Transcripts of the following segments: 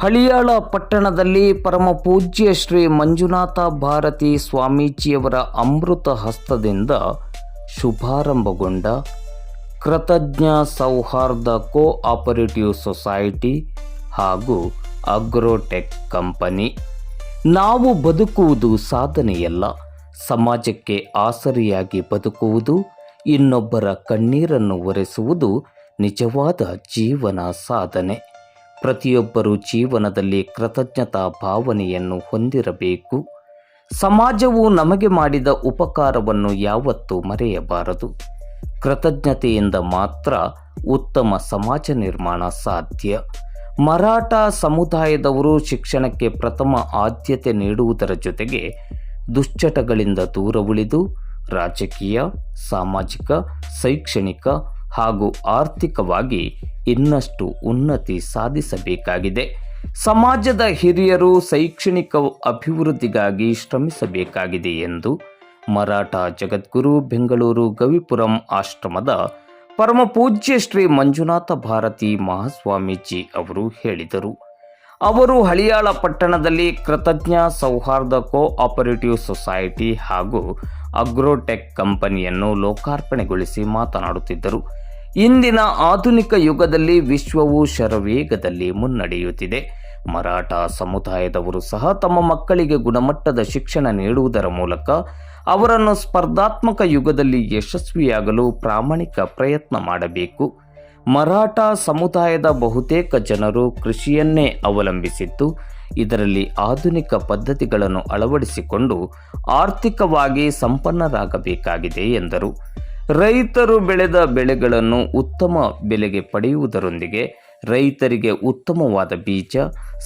ಹಳಿಯಾಳ ಪಟ್ಟಣದಲ್ಲಿ ಪರಮ ಪೂಜ್ಯ ಶ್ರೀ ಮಂಜುನಾಥ ಭಾರತಿ ಸ್ವಾಮೀಜಿಯವರ ಅಮೃತ ಹಸ್ತದಿಂದ ಶುಭಾರಂಭಗೊಂಡ Kritagya Souharda co operative society ಹಾಗೂ ಅಗ್ರೋಟೆಕ್ ಕಂಪನಿ. ನಾವು ಬದುಕುವುದು ಸಾಧನೆಯಲ್ಲ, ಸಮಾಜಕ್ಕೆ ಆಸರಿಯಾಗಿ ಬದುಕುವುದು, ಇನ್ನೊಬ್ಬರ ಕಣ್ಣೀರನ್ನು ಒರೆಸುವುದು ನಿಜವಾದ ಜೀವನ ಸಾಧನೆ. ಪ್ರತಿಯೊಬ್ಬರು ಜೀವನದಲ್ಲಿ ಕೃತಜ್ಞತಾ ಭಾವನೆಯನ್ನು ಹೊಂದಿರಬೇಕು. ಸಮಾಜವು ನಮಗೆ ಮಾಡಿದ ಉಪಕಾರವನ್ನು ಯಾವತ್ತೂ ಮರೆಯಬಾರದು. ಕೃತಜ್ಞತೆಯಿಂದ ಮಾತ್ರ ಉತ್ತಮ ಸಮಾಜ ನಿರ್ಮಾಣ ಸಾಧ್ಯ. ಮರಾಠ ಸಮುದಾಯದವರು ಶಿಕ್ಷಣಕ್ಕೆ ಪ್ರಥಮ ಆದ್ಯತೆ ನೀಡುವುದರ ಜೊತೆಗೆ ದುಶ್ಚಟಗಳಿಂದ ದೂರ ಉಳಿದು ರಾಜಕೀಯ, ಸಾಮಾಜಿಕ, ಶೈಕ್ಷಣಿಕ ಹಾಗೂ ಆರ್ಥಿಕವಾಗಿ ಇನ್ನಷ್ಟು ಉನ್ನತಿ ಸಾಧಿಸಬೇಕಾಗಿದೆ. ಸಮಾಜದ ಹಿರಿಯರು ಶೈಕ್ಷಣಿಕ ಅಭಿವೃದ್ಧಿಗಾಗಿ ಶ್ರಮಿಸಬೇಕಾಗಿದೆ ಎಂದು ಮರಾಠ ಜಗದ್ಗುರು ಬೆಂಗಳೂರು ಗವಿಪುರಂ ಆಶ್ರಮದ ಪರಮ ಪೂಜ್ಯ ಶ್ರೀ ಮಂಜುನಾಥ ಭಾರತಿ ಮಹಾಸ್ವಾಮೀಜಿ ಅವರು ಹೇಳಿದರು. ಅವರು ಹಳಿಯಾಳ ಪಟ್ಟಣದಲ್ಲಿ Kritagya Souharda co operative society ಹಾಗೂ ಅಗ್ರೋಟೆಕ್ ಕಂಪನಿಯನ್ನು ಲೋಕಾರ್ಪಣೆಗೊಳಿಸಿ ಮಾತನಾಡುತ್ತಿದ್ದರು. ಇಂದಿನ ಆಧುನಿಕ ಯುಗದಲ್ಲಿ ವಿಶ್ವವು ಶರವೇಗದಲ್ಲಿ ಮುನ್ನಡೆಯುತ್ತಿದೆ. ಮರಾಠ ಸಮುದಾಯದವರು ಸಹ ತಮ್ಮ ಮಕ್ಕಳಿಗೆ ಗುಣಮಟ್ಟದ ಶಿಕ್ಷಣ ನೀಡುವುದರ ಮೂಲಕ ಅವರನ್ನು ಸ್ಪರ್ಧಾತ್ಮಕ ಯುಗದಲ್ಲಿ ಯಶಸ್ವಿಯಾಗಲು ಪ್ರಾಮಾಣಿಕ ಪ್ರಯತ್ನ ಮಾಡಬೇಕು. ಮರಾಠ ಸಮುದಾಯದ ಬಹುತೇಕ ಜನರು ಕೃಷಿಯನ್ನೇ ಅವಲಂಬಿಸಿದ್ದು, ಇದರಲ್ಲಿ ಆಧುನಿಕ ಪದ್ಧತಿಗಳನ್ನು ಅಳವಡಿಸಿಕೊಂಡು ಆರ್ಥಿಕವಾಗಿ ಸಂಪನ್ನರಾಗಬೇಕಾಗಿದೆ ಎಂದರು. ರೈತರು ಬೆಳೆದ ಬೆಳೆಗಳನ್ನು ಉತ್ತಮ ಬೆಲೆಗೆ ಪಡೆಯುವುದರೊಂದಿಗೆ ರೈತರಿಗೆ ಉತ್ತಮವಾದ ಬೀಜ,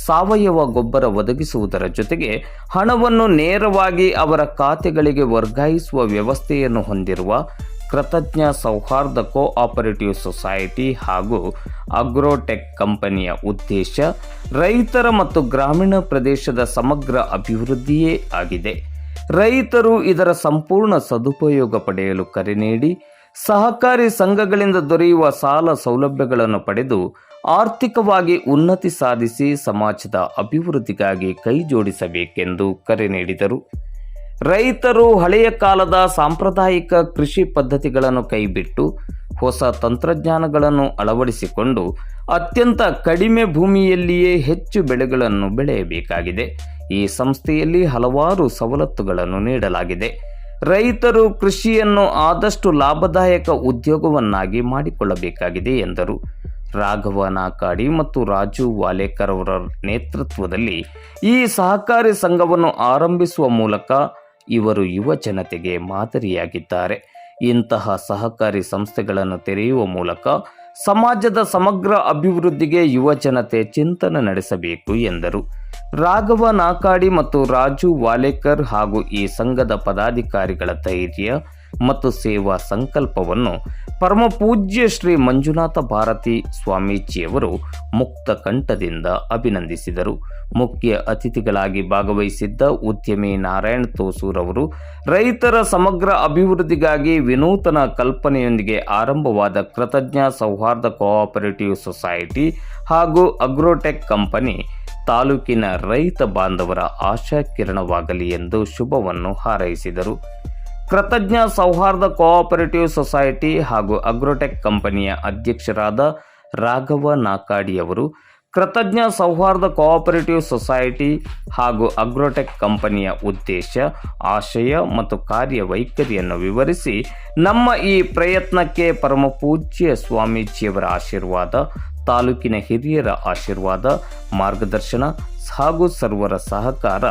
ಸಾವಯವ ಗೊಬ್ಬರ ಒದಗಿಸುವುದರ ಜೊತೆಗೆ ಹಣವನ್ನು ನೇರವಾಗಿ ಅವರ ಖಾತೆಗಳಿಗೆ ವರ್ಗಾಯಿಸುವ ವ್ಯವಸ್ಥೆಯನ್ನು ಹೊಂದಿರುವ ಕೃತಜ್ಞ ಸೌಹಾರ್ದ ಕೋಆಪರೇಟಿವ್ ಸೊಸೈಟಿ ಹಾಗೂ ಅಗ್ರೋಟೆಕ್ ಕಂಪನಿಯ ಉದ್ದೇಶ ರೈತರ ಮತ್ತು ಗ್ರಾಮೀಣ ಪ್ರದೇಶದ ಸಮಗ್ರ ಅಭಿವೃದ್ಧಿಯೇ ಆಗಿದೆ. ರೈತರು ಇದರ ಸಂಪೂರ್ಣ ಸದುಪಯೋಗ ಪಡೆಯಲು ಕರೆ ನೀಡಿ, ಸಹಕಾರಿ ಸಂಘಗಳಿಂದ ದೊರೆಯುವ ಸಾಲ ಸೌಲಭ್ಯಗಳನ್ನು ಪಡೆದು ಆರ್ಥಿಕವಾಗಿ ಉನ್ನತಿ ಸಾಧಿಸಿ ಸಮಾಜದ ಅಭಿವೃದ್ಧಿಗಾಗಿ ಕೈಜೋಡಿಸಬೇಕೆಂದು ಕರೆ ನೀಡಿದರು. ರೈತರು ಹಳೆಯ ಕಾಲದ ಸಾಂಪ್ರದಾಯಿಕ ಕೃಷಿ ಪದ್ಧತಿಗಳನ್ನು ಕೈಬಿಟ್ಟು ಹೊಸ ತಂತ್ರಜ್ಞಾನಗಳನ್ನು ಅಳವಡಿಸಿಕೊಂಡು ಅತ್ಯಂತ ಕಡಿಮೆ ಭೂಮಿಯಲ್ಲಿಯೇ ಹೆಚ್ಚು ಬೆಳೆಗಳನ್ನು ಬೆಳೆಯಬೇಕಾಗಿದೆ. ಈ ಸಂಸ್ಥೆಯಲ್ಲಿ ಹಲವಾರು ಸವಲತ್ತುಗಳನ್ನು ನೀಡಲಾಗಿದೆ. ರೈತರು ಕೃಷಿಯನ್ನು ಆದಷ್ಟು ಲಾಭದಾಯಕ ಉದ್ಯೋಗವನ್ನಾಗಿ ಮಾಡಿಕೊಳ್ಳಬೇಕಾಗಿದೆ ಎಂದರು. ರಾಘವ ನಾಕಾಡಿ ಮತ್ತು ರಾಜು ವಾಲೇಕರ್ ಅವರ ನೇತೃತ್ವದಲ್ಲಿ ಈ ಸಹಕಾರಿ ಸಂಘವನ್ನು ಆರಂಭಿಸುವ ಮೂಲಕ ಇವರು ಯುವ ಜನತೆಗೆ ಮಾದರಿಯಾಗಿದ್ದಾರೆ. ಇಂತಹ ಸಹಕಾರಿ ಸಂಸ್ಥೆಗಳನ್ನು ತೆರೆಯುವ ಮೂಲಕ ಸಮಾಜದ ಸಮಗ್ರ ಅಭಿವೃದ್ಧಿಗೆ ಯುವ ಜನತೆ ಚಿಂತನೆ ನಡೆಸಬೇಕು ಎಂದರು. ರಾಘವ ನಾಕಾಡಿ ಮತ್ತು ರಾಜು ವಾಲೇಕರ್ ಹಾಗೂ ಈ ಸಂಘದ ಪದಾಧಿಕಾರಿಗಳ ಧೈರ್ಯ ಮತ್ತು ಸೇವಾ ಸಂಕಲ್ಪವನ್ನು ಪರಮ ಪೂಜ್ಯ ಶ್ರೀ ಮಂಜುನಾಥ ಭಾರತಿ ಸ್ವಾಮೀಜಿಯವರು ಮುಕ್ತ ಕಂಠದಿಂದ ಅಭಿನಂದಿಸಿದರು. ಮುಖ್ಯ ಅತಿಥಿಗಳಾಗಿ ಭಾಗವಹಿಸಿದ್ದ ಉದ್ಯಮಿ ನಾರಾಯಣ್ ತೋಸೂರ್ ಅವರು, ರೈತರ ಸಮಗ್ರ ಅಭಿವೃದ್ಧಿಗಾಗಿ ವಿನೂತನ ಕಲ್ಪನೆಯೊಂದಿಗೆ ಆರಂಭವಾದ ಕೃತಜ್ಞ ಸೌಹಾರ್ದ ಕೋಆಪರೇಟಿವ್ ಸೊಸೈಟಿ ಹಾಗೂ ಅಗ್ರೋಟೆಕ್ ಕಂಪನಿ ತಾಲೂಕಿನ ರೈತ ಬಾಂಧವರ ಆಶಾ ಕಿರಣವಾಗಲಿ ಎಂದು ಶುಭವನ್ನು ಹಾರೈಸಿದರು. ಕೃತಜ್ಞ ಸೌಹಾರ್ದ ಕೋಆಪರೇಟಿವ್ ಸೊಸೈಟಿ ಹಾಗೂ ಅಗ್ರೋಟೆಕ್ ಕಂಪನಿಯ ಅಧ್ಯಕ್ಷರಾದ ರಾಘವ ನಾಕಾಡಿ ಅವರು ಕೃತಜ್ಞ ಸೌಹಾರ್ದ ಕೋಆಪರೇಟಿವ್ ಸೊಸೈಟಿ ಹಾಗೂ ಅಗ್ರೋಟೆಕ್ ಕಂಪನಿಯ ಉದ್ದೇಶ, ಆಶಯ ಮತ್ತು ಕಾರ್ಯವೈಖರಿಯನ್ನು ವಿವರಿಸಿ ನಮ್ಮ ಈ ಪ್ರಯತ್ನಕ್ಕೆ ಪರಮ ಪೂಜ್ಯ ಸ್ವಾಮೀಜಿಯವರ ಆಶೀರ್ವಾದ, ತಾಲೂಕಿನ ಹಿರಿಯರ ಆಶೀರ್ವಾದ, ಮಾರ್ಗದರ್ಶನ ಹಾಗೂ ಸರ್ವರ ಸಹಕಾರ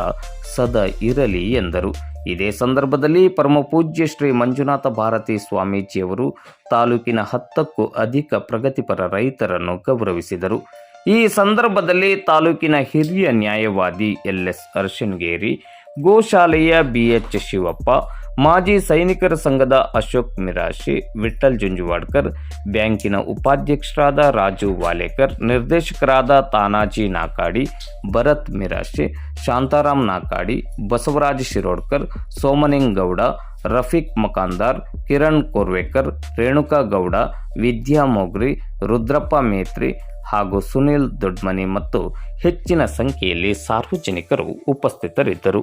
ಸದಾ ಇರಲಿ ಎಂದರು. ಇದೇ ಸಂದರ್ಭದಲ್ಲಿ ಪರಮಪೂಜ್ಯ ಶ್ರೀ ಮಂಜುನಾಥ ಭಾರತಿ ಸ್ವಾಮೀಜಿಯವರು ತಾಲೂಕಿನ ಹತ್ತಕ್ಕೂ ಅಧಿಕ ಪ್ರಗತಿಪರ ರೈತರನ್ನು ಗೌರವಿಸಿದರು. ಈ ಸಂದರ್ಭದಲ್ಲಿ ತಾಲೂಕಿನ ಹಿರಿಯ ನ್ಯಾಯವಾದಿ ಎಲ್ ಎಸ್ ಅರ್ಶನ್ಗೇರಿ ಗೋಶಾಲೆಯ ಬಿ ಎಚ್ ಶಿವಪ್ಪ, ಮಾಜಿ ಸೈನಿಕರ ಸಂಘದ ಅಶೋಕ್ ಮಿರಾಶಿ ವಿಠಲ್ ಜುಂಜುವಾಡ್ಕರ್, ಬ್ಯಾಂಕಿನ ಉಪಾಧ್ಯಕ್ಷರಾದ ರಾಜು ವಾಲೇಕರ್, ನಿರ್ದೇಶಕರಾದ ತಾನಾಜಿ ನಾಕಾಡಿ, ಭರತ್ ಮಿರಾಶಿ, ಶಾಂತಾರಾಮ್ ನಾಕಾಡಿ, ಬಸವರಾಜ್ ಶಿರೋಡ್ಕರ್ ಸೋಮನಿಂಗ್ ಗೌಡ ರಫೀಕ್ ಮಕಾಂದಾರ್ ಕಿರಣ್ ಕೋರ್ವೇಕರ್, ರೇಣುಕಾ ಗೌಡ, ವಿದ್ಯಾ ಮೋಗ್ರಿ, ರುದ್ರಪ್ಪ ಮೇತ್ರಿ ಹಾಗೂ ಸುನಿಲ್ ದೊಡ್ಮನಿ ಮತ್ತು ಹೆಚ್ಚಿನ ಸಂಖ್ಯೆಯಲ್ಲಿ ಸಾರ್ವಜನಿಕರು ಉಪಸ್ಥಿತರಿದ್ದರು.